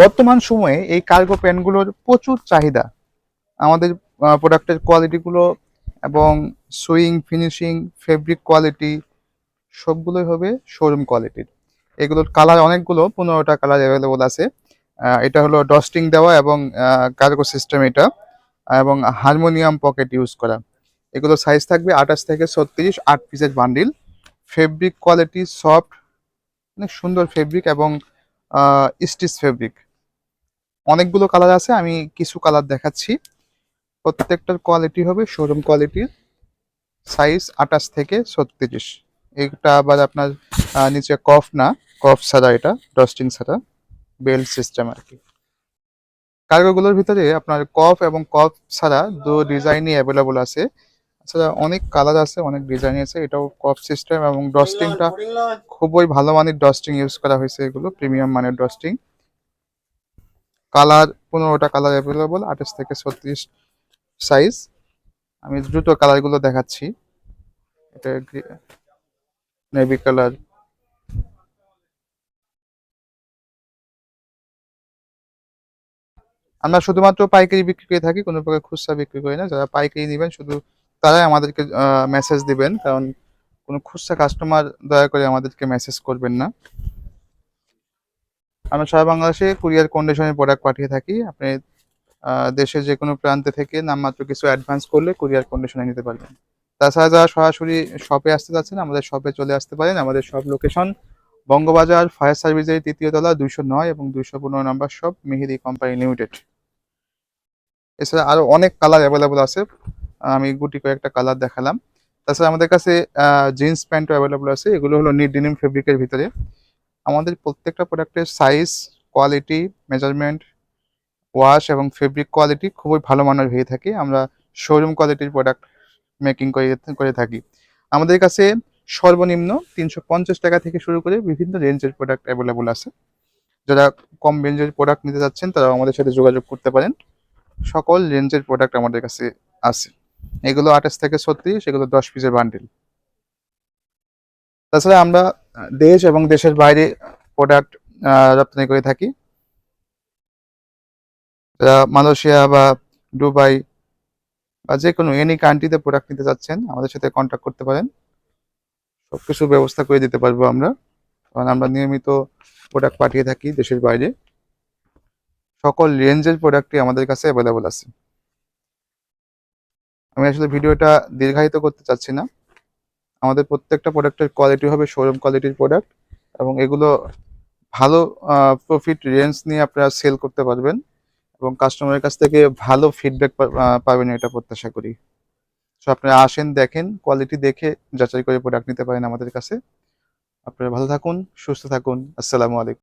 বর্তমান সময়ে এই কার্গো প্যান্টগুলোর প্রচুর চাহিদা। আমাদের প্রোডাক্টের কোয়ালিটিগুলো এবং সুইং ফিনিশিং ফেব্রিক কোয়ালিটি সবগুলোই হবে শোরুম কোয়ালিটির এগুলোর কালার অনেকগুলো, পনেরোটা কালার অ্যাভেলেবল আছে। এটা হলো ডস্টিং দেওয়া এবং কার্গো সিস্টেম এটা এবং হারমোনিয়াম পকেট ইউজ করা। এগুলো সাইজ থাকবে আঠাশ থেকে ছত্রিশ, আট পিসের বান্ডিল ফেব্রিক কোয়ালিটি সফট অনেক সুন্দর ফেব্রিক এবং স্টিচ ফেব্রিক অনেকগুলো কালার আছে আমি কিছু কালার দেখাচ্ছি। প্রত্যেকটার কোয়ালিটি হবে শোরুম কোয়ালিটির সাইজ আঠাশ থেকে ছত্রিশ। এটা আবার আপনার নিচে কফ না কফ ছাড়া এটা ডস্টিং ছাড়া বেল্ট সিস্টেম আর কি। কার্গোগুলোর ভিতরে আপনার কফ এবং কফ ছাড়া দু ডিজাইনই অ্যাভেলেবল আছে। এছাড়া অনেক কালার আছে অনেক ডিজাইন আছে এটাও কফ সিস্টেম এবং ডস্টিংটা খুবই ভালো মানের ডস্টিং ইউজ করা হয়েছে এগুলো প্রিমিয়াম মানের ডস্টিং কালার, পনেরোটা কালার অ্যাভেলেবল আঠাশ থেকে ছত্রিশ সাইজ আমি দ্রুত কালারগুলো দেখাচ্ছি। এটা নেভি কালার আমরা শুধুমাত্র পাইকারি বিক্রি করে থাকি, কোনো প্রকার খুচরা বিক্রি করি না। যারা পাইকারি নেবেন, শুধু তারাই আমাদেরকে মেসেজ দিবেন। কারণ কোনো খুচরা কাস্টমার দয়া করে আমাদেরকে মেসেজ করবেন না। আমরা সারা বাংলাদেশে কুরিয়ার কন্ডিশনে প্রোডাক্ট পাঠিয়ে থাকি। আপনি দেশের যে কোনো প্রান্তে থেকে নামমাত্র কিছু অ্যাডভান্স করলে কুরিয়ার কন্ডিশনে নিতে পারবেন। তাছাড়া যারা সরাসরি শপে আসতে চাচ্ছেন আমাদের শপে চলে আসতে পারেন। আমাদের সব লোকেশন বঙ্গবাজার ফায়ার সার্ভিসের তৃতীয় তলা দুইশো নয় এবং দুইশো পনেরো number shop Mehedi company limited এছাড়া আরও অনেক কালার অ্যাভেলেবল আছে। আমি গুটি কয়েকটা কালার দেখালাম। তাছাড়া আমাদের কাছে জিন্স প্যান্টও অ্যাভেলেবল আছে। এগুলো হলো নিট ডিনিম ফেব্রিকের ভিতরে। আমাদের প্রত্যেকটা প্রোডাক্টের সাইজ কোয়ালিটি মেজারমেন্ট ওয়াশ এবং ফেব্রিক কোয়ালিটি খুবই ভালো মানের হয়ে থাকে। আমরা শোরুম কোয়ালিটির প্রোডাক্ট মেকিং করে করে থাকি। আমাদের কাছে সর্বনিম্ন তিনশো পঞ্চাশ টাকা থেকে শুরু করে বিভিন্ন রেঞ্জের প্রোডাক্ট অ্যাভেলেবল আছে। যারা কম রেঞ্জের প্রোডাক্ট নিতে যাচ্ছেন তারা আমাদের সাথে যোগাযোগ করতে পারেন। সকল রেঞ্জের প্রোডাক্ট আমাদের কাছে আছে। এগুলো আঠাশ থেকে ছত্রিশ, এগুলো দশ পিসের বান্ডিল তাছাড়া আমরা দেশ এবং দেশের বাইরে প্রোডাক্ট রপ্তানি করে থাকি। মালয়েশিয়া বা দুবাই বা যে কোনো এনি কান্ট্রিতে প্রোডাক্ট নিতে চাচ্ছেন, আমাদের সাথে কন্ট্যাক্ট করতে পারেন। সব কিছু ব্যবস্থা করে দিতে পারব আমরা। কারণ আমরা নিয়মিত প্রোডাক্ট পাঠিয়ে থাকি দেশের বাইরে। সকল রেঞ্জের প্রোডাক্টই আমাদের কাছে অ্যাভেলেবল আছে। আমি আসলে ভিডিওটা দীর্ঘায়িত করতে চাচ্ছি না। আমাদের প্রত্যেকটা প্রোডাক্টের কোয়ালিটি হবে শোরুম কোয়ালিটির প্রোডাক্ট এবং এগুলো ভালো প্রফিট রেঞ্জ নিয়ে আপনারা সেল করতে পারবেন এবং কাস্টমারের কাছ থেকে ভালো ফিডব্যাক পাবেন এটা প্রত্যাশা করি। সো আপনারা আসেন, দেখেন কোয়ালিটি দেখে যাচাই করে প্রোডাক্ট নিতে পারেন আমাদের কাছে। আপনারা ভালো থাকুন, সুস্থ থাকুন। আসসালামু আলাইকুম।